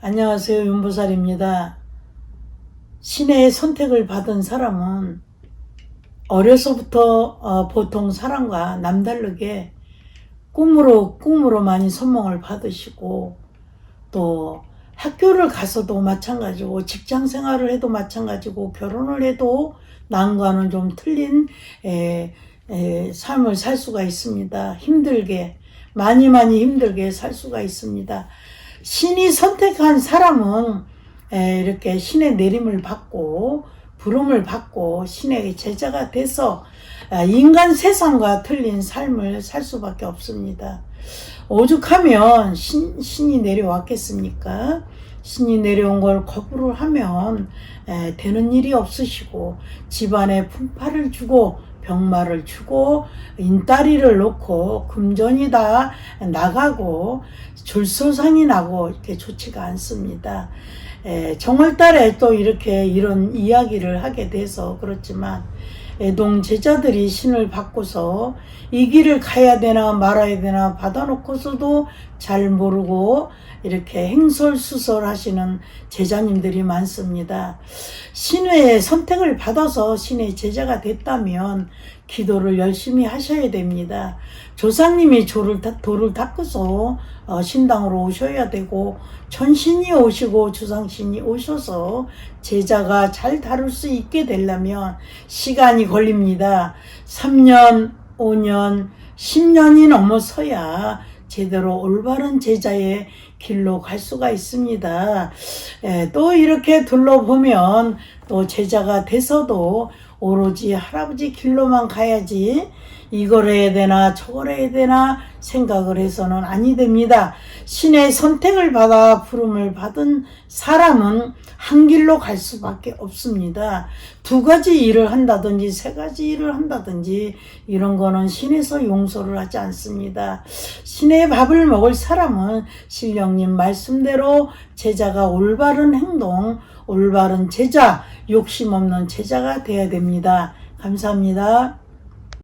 안녕하세요. 윤보살입니다. 신의 선택을 받은 사람은 어려서부터 어, 보통 사람과 남다르게 꿈으로 꿈으로 많이 선몽을 받으시고 또 학교를 가서도 마찬가지고 직장 생활을 해도 마찬가지고 결혼을 해도 남과는 좀 틀린 에, 에, 삶을 살 수가 있습니다. 힘들게 많이 많이 힘들게 살 수가 있습니다. 신이 선택한 사람은 에, 이렇게 신의 내림을 받고 부름을 받고 신의 제자가 돼서 아, 인간 세상과 틀린 삶을 살 수밖에 없습니다. 오죽하면 신, 신이 내려왔겠습니까? 신이 내려온 걸 거부를 하면 에, 되는 일이 없으시고 집안에 풍파를 주고 병마를 주고 인따리를 놓고 금전이 다 나가고 줄소상이 나고 이렇게 좋지가 않습니다. 에, 정월달에 또 이렇게 이런 이야기를 하게 돼서 그렇지만 애동 제자들이 신을 받고서 이 길을 가야 되나 말아야 되나 받아놓고서도 잘 모르고 이렇게 행설수설 하시는 제자님들이 많습니다. 신의 선택을 받아서 신의 제자가 됐다면 기도를 열심히 하셔야 됩니다. 조상님이 조를, 닦- 돌을 닦아서 어, 신당으로 오셔야 되고 천신이 오시고 주상신이 오셔서 제자가 잘 다룰 수 있게 되려면 시간이 걸립니다. 3년, 5년, 10년이 넘어서야 제대로 올바른 제자의 길로 갈 수가 있습니다. 예, 또 이렇게 둘러보면 또 제자가 돼서도 오로지 할아버지 길로만 가야지 이걸 해야 되나 저걸 해야 되나 생각을 해서는 아니 됩니다. 신의 선택을 받아 부름을 받은 사람은 한 길로 갈 수밖에 없습니다. 두 가지 일을 한다든지 세 가지 일을 한다든지 이런 거는 신에서 용서를 하지 않습니다. 신의 밥을 먹을 사람은 신 령님 말씀대로 제자가 올바른 행동, 올바른 제자, 욕심 없는 제자가 되어야 됩니다. 감사합니다.